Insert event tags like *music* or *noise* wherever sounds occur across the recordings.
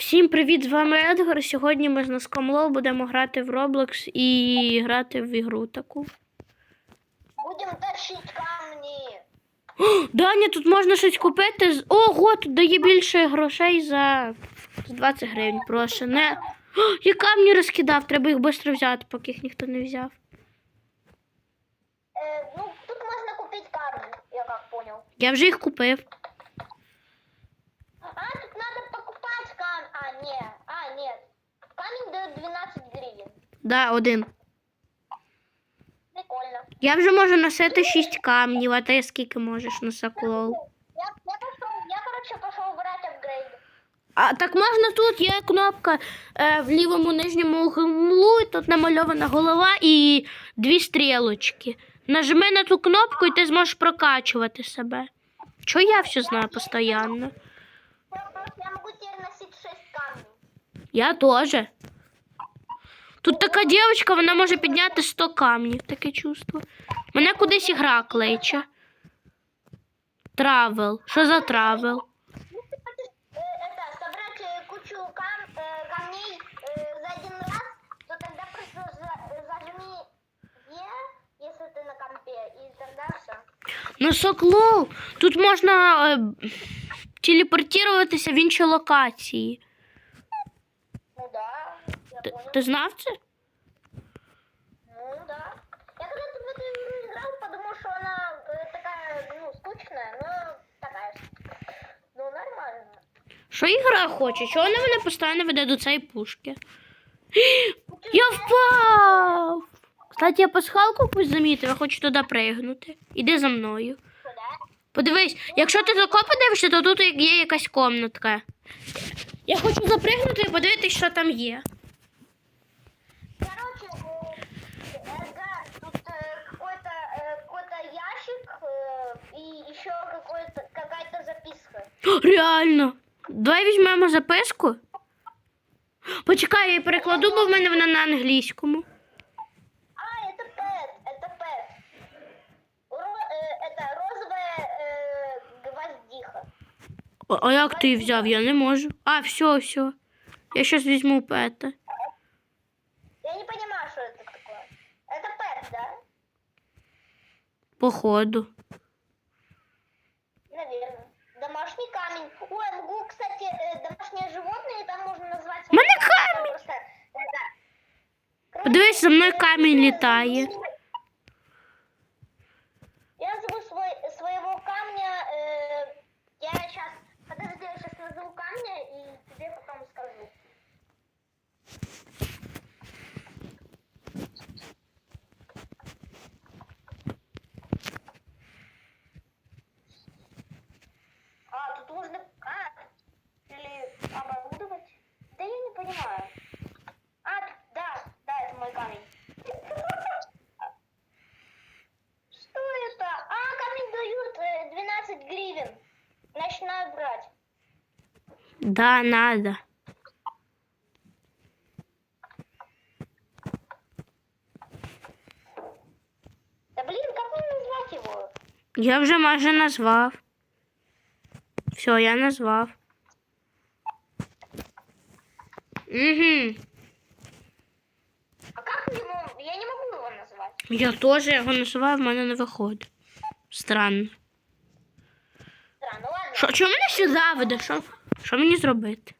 Всім привіт, з вами Едгар. Сьогодні ми з Наскомло будемо грати в Roblox і грати в ігру таку. Будем тащить камни. Даня, тут можна щось купити. Ого, тут дає більше грошей за за 20 гривень. Прошу. Не... О, я камні розкидав, треба їх швидко взяти, поки їх ніхто не взяв. Э, ну, тут можно купить камни, я как понял. Я вже їх купив. А, тут надо покупать камни. А, нет. Камень дает 12 гривен. Да, один. Прикольно. Я вже можу носити 6 камнів, а ти скільки можеш на Соколол? Я, я пошел, я, короче, пошел брать апгрейд. А так можна тут є кнопка е, в лівому нижньому углу, і тут намальована голова і дві стрілочки. Нажми на ту кнопку, і ти зможеш прокачувати себе. Чого я все знаю постійно? Я, просто- я могу теперь носить 6 камней. Я теж. Тут така дівчинка, вона може підняти 100 камнів, таке чувство. Мене кудись ігра кличе. Травел. Що за травел? Если хочешь э, это, собрать э, кучу кам, э, камней э, за один раз, то тогда просто за- зажми Е, если ты на компе, и тогда все. Ну, Соклоу, тут можна е, телепортуватися в інші локації. Ну Ти, ти знав це? Ну да. Я когда-то в эту игру играл, подумал, что она э, ну, скучная, но такая. ж. Ну, нормально. Що ігра хоче? Чого вона мене постійно веде до цієї пушки? Я впав! Кстати, я пасхалку якусь замітив, я хочу туди пригнути. Іди за мною. Подивись, якщо ти тако подивишся, то тут є якась комнатка. Я хочу запригнути і подивитися, що там є. еще какой-то какая-то записка. *gasps* О, Реально. Давай візьмемо записку. Почекай, я її перекладу, бо в мене вона на англійському. А, это пэт, это пэт. Ро- э, это розовая э, гвоздиха. А, а як ти її взяв? Я не можу. А, все, все. Я щось візьму пета. Я не понимаю, что это такое. Это пэт, да? Походу. Камінь літає. Да, надо. Да блин, как мне назвать его? Я вже майже назвав. Все, я назвав. Угу. А как ему? Я не могу его назвать. Я теж його називав, в мене не виходить. Странно. Странно, ладно. Що, чого мене сюди веде? Що, що мені зробити?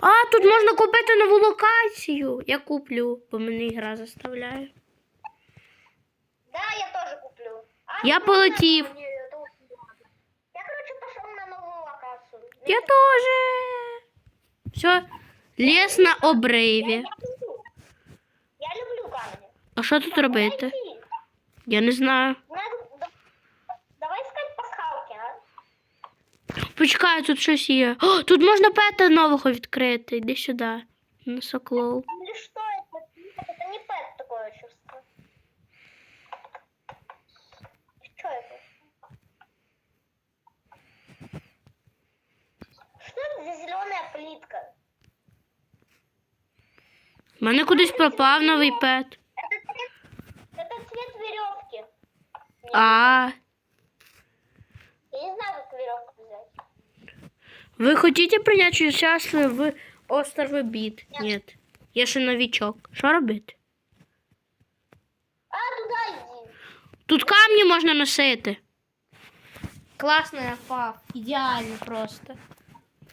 А, тут можна купити нову локацію. Я куплю, бо мене ігра заставляє. Да, я тоже куплю. А, Я ну, полетів. Я, короче, пошел на новую локацию. Я теж. Все, ліс на Я, обриві. я люблю. Я люблю камни. А що тут робити? Я не знаю. Надо- да- Давай искать пасхалки, а? Почекай, тут щось є. О, тут можна пета нового відкрити. Іди сюди. На соклоу. Или что это? Это не пэт такое чувство. Что это? Что это за зеленая плитка? У мене кудись пропав новий пет. Это цвет, это цвет веревки. А, Я не Вы хотите принять участие в острове Бит? Нет. Я ще новичок. Що робити? А, туда иди. Тут камні можна носити. Класно я впав. Ідеально просто.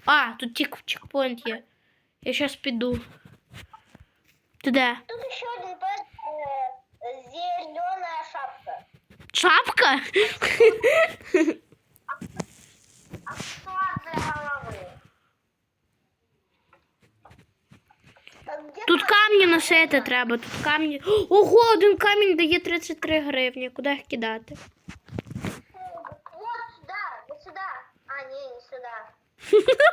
А, тут чекпоінт є. Я зараз піду. Ти де? Тут еще один пэт. Зеленая шапка. Шапка? *laughs* Тут камні носити треба, тут камні. Ого, один камінь дає 33 гривні. Куди їх кидати? Вот сюда, вот сюда. А, не, не сюда. *laughs*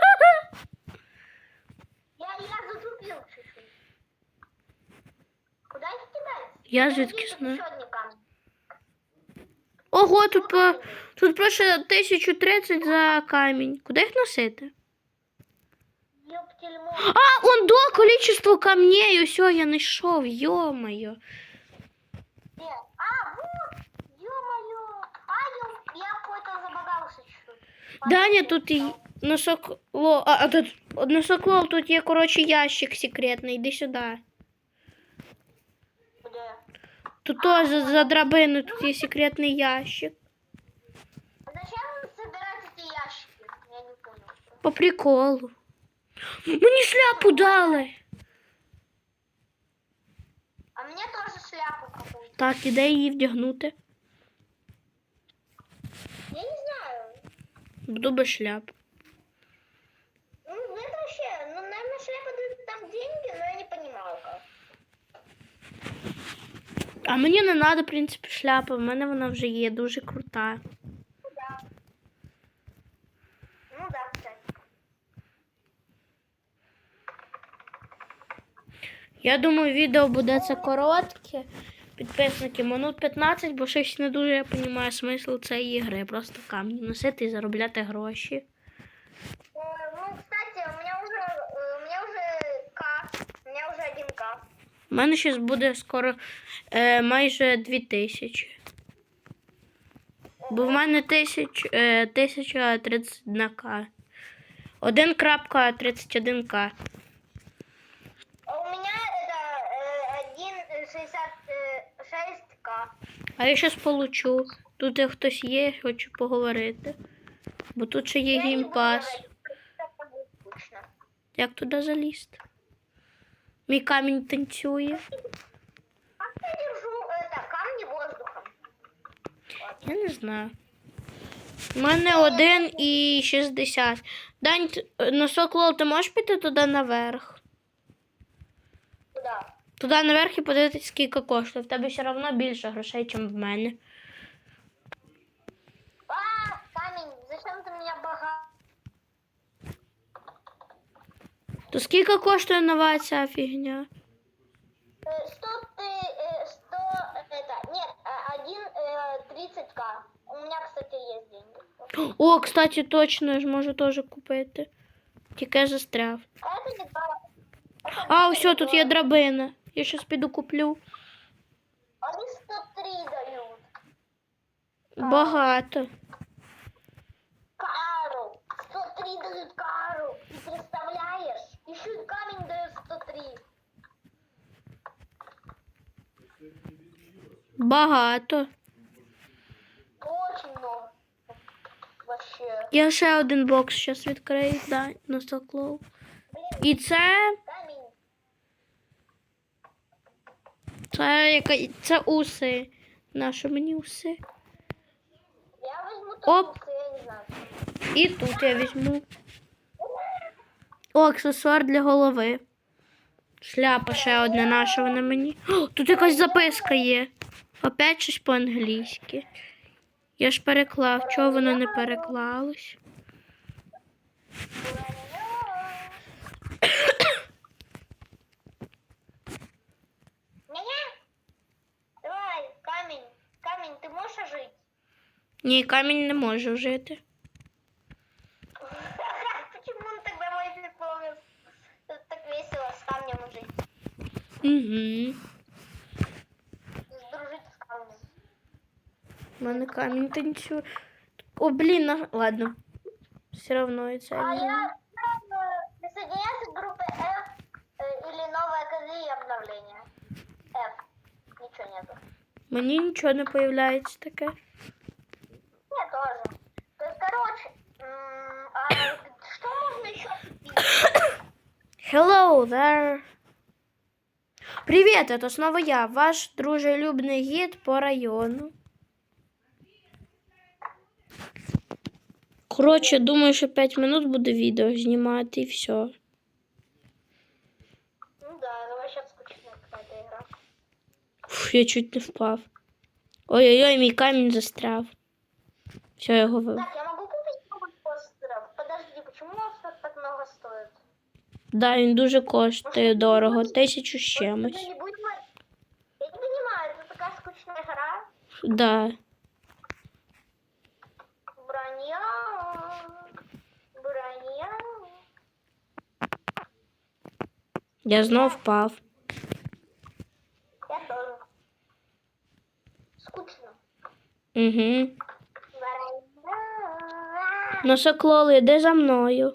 Я, я затупил чуть-чуть. Куда их кидать? Я звідки знаю. Ого, тут по тут просто 1030 за камінь. Куди їх носити? Ёптельмо. А, он до количество камней, усё, я знайшов, йо-моє. Где? А, вот! Ё-моё! А, ё- я какой-то забагался чуть-чуть. Даня, тут і носок ло. А, а тут носок лол, тут є, коротше, ящик секретний, йди сюди. Где? Тут теж за, за драбину, тут є секретний ящик. А зачем собирать эти ящики? Я не понял. По приколу. Мені шляпу дали. А мне тоже шляпу какую-то. Так, іде її вдягнути. Я не знаю. Буду без шляп. Ну, это вообще, ну, наверное, шляпа дают там деньги, но я не понимаю как. А мені не треба, в принципі, шляпа. В мене вона вже є дуже крута. Ну да. Ну да, кстати. Я думаю, відео буде це коротке. Підписники минут 15, бо щось не дуже я розумію смисл цієї гри. Просто камні носити і заробляти гроші. Ну, кстати, у у меня уже К, у К. Мене зараз буде скоро е, майже 2000. Бо в мене тисяч, е, 1031к. 1.31к. А я зараз получу. Тут хтось є, хочу поговорити. Бо тут ще є скучно. Як туди залізти? Мій камінь танцює. Как я держу это камни воздухом? Я не знаю. У мене 1 і 60. Дань, носок лол, ти можеш піти туди наверх? Куда? Туди наверх і подивитися, скільки коштує. В тебе все одно більше грошей, ніж в мене. А, камень, зачем ты меня бага? То скільки коштує нова ця фігня? Э, Сто ты, э, сто это, нет, а, один э, тридцать К. У меня, кстати, есть деньги. О, кстати, точно, я ж можу теж купити. Тільки я застряв. А это не дорого. Это А, не все, тут є дорого. драбина. Я щось піду куплю. Они 103 дают. Багато. Кару. 103 дают кару. Ты представляешь? Еще и камень дает 103. Багато. Очень много. Вообще. Я ще один бокс зараз відкрию, да, на стоклоу. І це. Це яка. Це уси. Нащо мені уси? Я возьму Оп. только я не знаю. І тут я візьму. О, аксесуар для голови. Шляпа ще одна наша вона мені. О, тут якась записка є. Опять щось по-англійськи. Я ж переклав, чого воно не переклалось? Ні, камінь не може жити. Почему он тогда мой прикол? Так весело с камнем жить. Угу. Дружить с камнем. У мене камінь танцює. О, блін, на... ладно. все равно це. А я э, присоединяюсь к группе F э, или новая КЗ и обновление. F. Ничего нету. Мені нічого не появляється таке. Hello there. Привіт, это снова я, ваш дружелюбний гід по району. Коротше, думаю, що 5 минут буде відео знімати і все. Ну да, ну вообще скучная какая-то игра. Фу, я чуть не впав. Ой-ой-ой, мій камінь застряв. Все, я його вив. Так, я могу купить много постеров? Подожди, почему у нас так, так много стоит? Да, він дуже коштує дорого, тисячу з чимось. Я не понимаю, это такая скучная игра. Да. Броня... Броня... Я знов впав. Я тоже. Скучно. Угу. Броня... Носоклоли, йди за мною.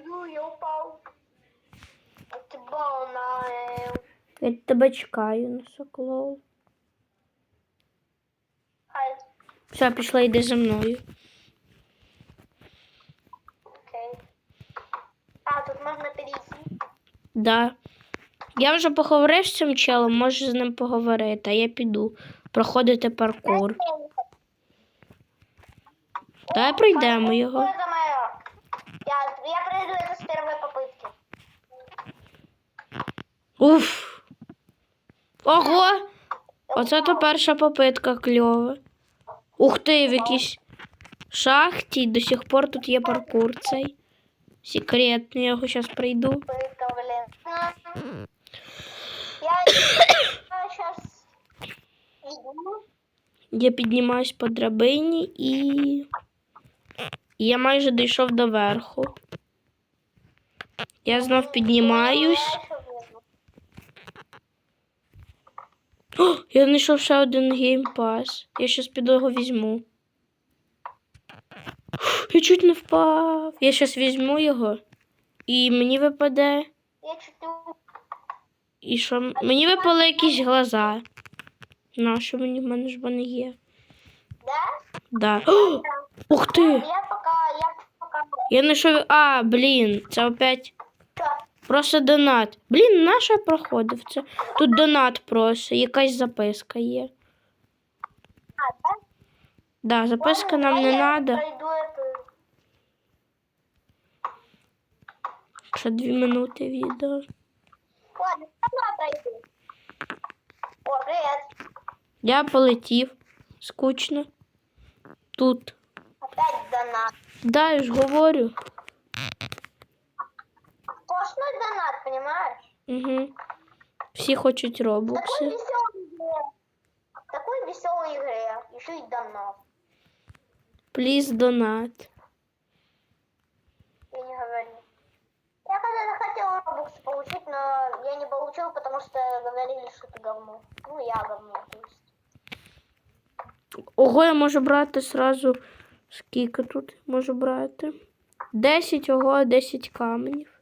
Иду, я упал. Я тебе чекаю, носоклол. Ай, Все, пішла, йди за мною. окей. А, тут можно перейти. Да. Я вже поговорив з цим челом, можеш з ним поговорити, а я піду проходити паркур. Давай пройдемо його. Уф. Ого! Оце то перша попитка кльова. Ух ти, в якійсь шахті до сих пор тут є паркур цей. Секретний, я його зараз блин. Я, піднімаюсь по драбині і я майже дійшов до верху. Я знов піднімаюсь. О, я знайшов ще один геймпас. Я щас піду його візьму. Я чуть не впав. Я щас візьму його. І мені випаде. І що? Мені випали якісь глаза. На що мені в мене ж вони є? Да? Да. О, ух ти! Я пока, я пока... Я знайшов. А, блін, це опять. Просто донат. Блін, на що я проходив це? Тут донат просто, якась записка є. Да? Записка нам не треба. Ще дві минути відео. Я полетів. Скучно. Тут. Опять донат. Да, я ж говорю. Сплошной донат, понимаешь? Угу. Всі хочуть Такой робокси. веселой игре. Такой веселой игре. Еще и донат. Пліз донат. Я не говорю. Я когда-то хотела робоксы получить, но я не получил, потому что говорили, что это говно. Ну, я говно, то есть. Ого, я можу брати сразу. Скільки тут можу брати? 10, ого, 10 каменів.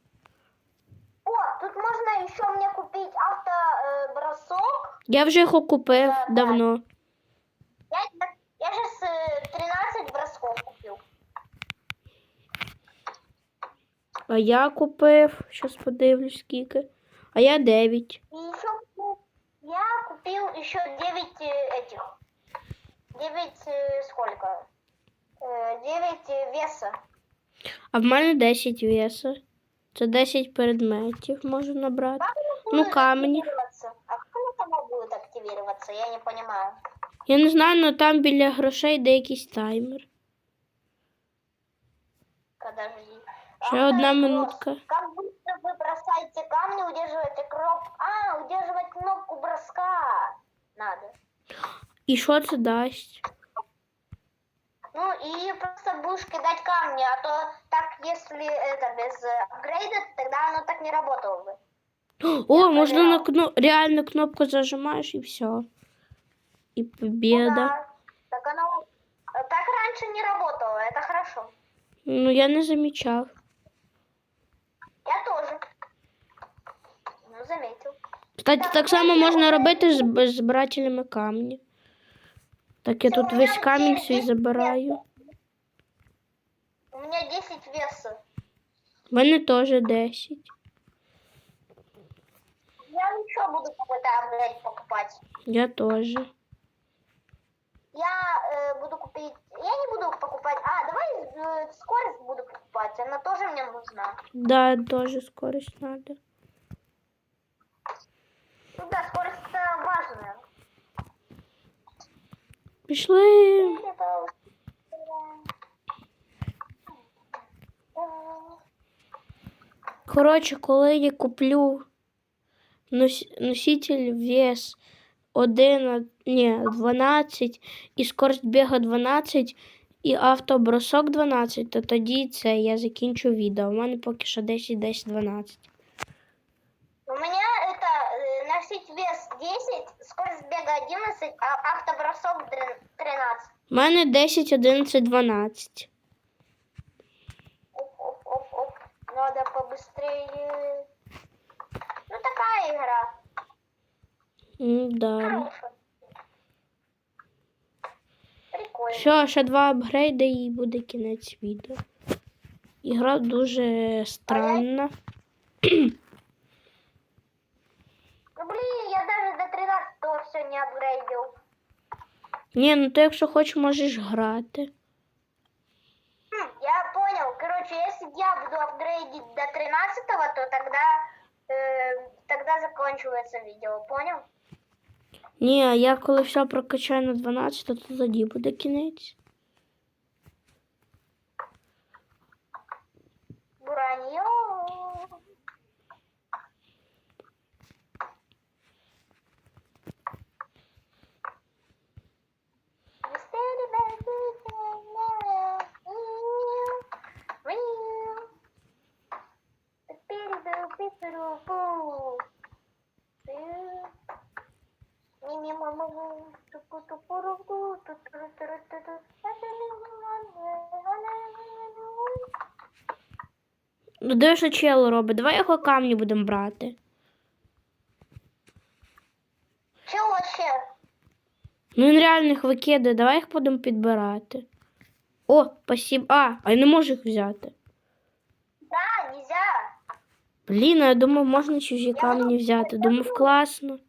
О, тут можно еще мне купить автобросок. Я вже його купив Да, да. давно. Я, я сейчас 13 бросков купил. А я купив. Щас подивлюсь скільки. А я 9. И еще я купил еще 9 этих. 9 сколько? 9 веса. А в мене 10 веса. Це 10 предметів можу набрати. Ну, будет камни. активироваться? А как оно само будет активироваться? Я не понимаю. Я не знаю, але там біля грошей де якийсь таймер. Подожди. Ще одна Автоброс. минутка. Как быстро вы бросаете камни, удерживаете кнопку. А, удерживать кнопку броска надо. І що це дасть? Ну и просто будешь кидать камни, а то так, если это без э, апгрейда, тогда оно так не работало бы. *gasps* О, можна на поняла. кно... реально кнопку зажимаєш і все. І Ну побіда. да. Так оно... Так раньше раньше не работало, это хорошо. Ну, я не замічав. Я тоже. Ну, заметил. Кстати, так само можна робити з з збирателями камні. Так я тут весь камінь свій забираю. У меня 10 веса. У мене теж 10. Я еще буду какой-то апгрейд покупать. Я теж. Я э, буду купить... Я не буду покупать... А, давай э, скорость буду покупать. Она тоже мне нужна. Да, теж скорость надо. Ну да, скорость это важная. Пішли. Коротше, коли я куплю нос- носитель вес 1, ні, 12 і скорость біга 12 і автобросок 12, то тоді це я закінчу відео. У мене поки що 10, 10, 12. У меня это э, носить вес 10, скорость бега 11, а автобросок дрен- 13. У мене 10, 11, 12. Оп, оп, оп, оп. Надо побыстрее. Ну такая игра. М, Да. Хорошая. Прикольно. Все, ще два апгрейди і буде кінець відео. Ігра дуже странна. Ну блин, я даже до 13 все не апгрейдил. Ні, ну ти якщо хочеш, можеш грати. Хм, я понял. Короче, если я буду апгрейдить до 13 то тогда, э, тогда заканчивается видео, понял? Ні, я коли все прокачаю на 12, то тоді буде кінець. Ну, де що чело робить? Давай його камні будемо брати. Че вообще? Ну він реально їх викидає, давай їх будемо підбирати. О, спасибо. А, а я не можу їх взяти. Блін, я думав, можна чужі камні взяти. Думав, класно.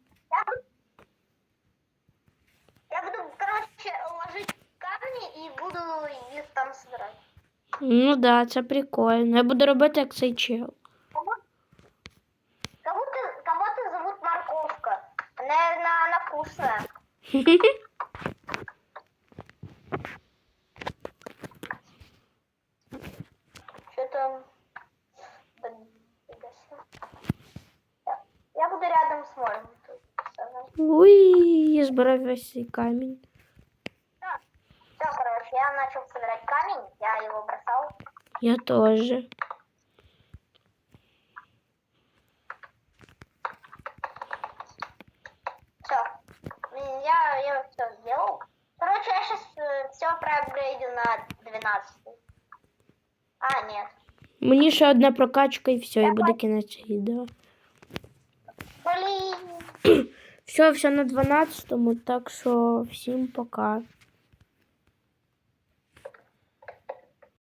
Я буду, короче, ложить камни и буду их там собирать. Ну да, це прикольно. Я буду робити як цей чел. Кого- Кого-то, зовут морковка. Наверное, она вкусная. *laughs* Что там? Я буду рядом с морем. тут сажать. Уй, я збирав весь цей камінь. Все, короче, я начал собирать камень, я его бросал. Я теж. Все. Я, я все сделал. Короче, я сейчас все проапгрейдю на 12. А, нет. Мені ще одна прокачка і все, і буде кінець відео. Все, все на 12-му, так що всім пока.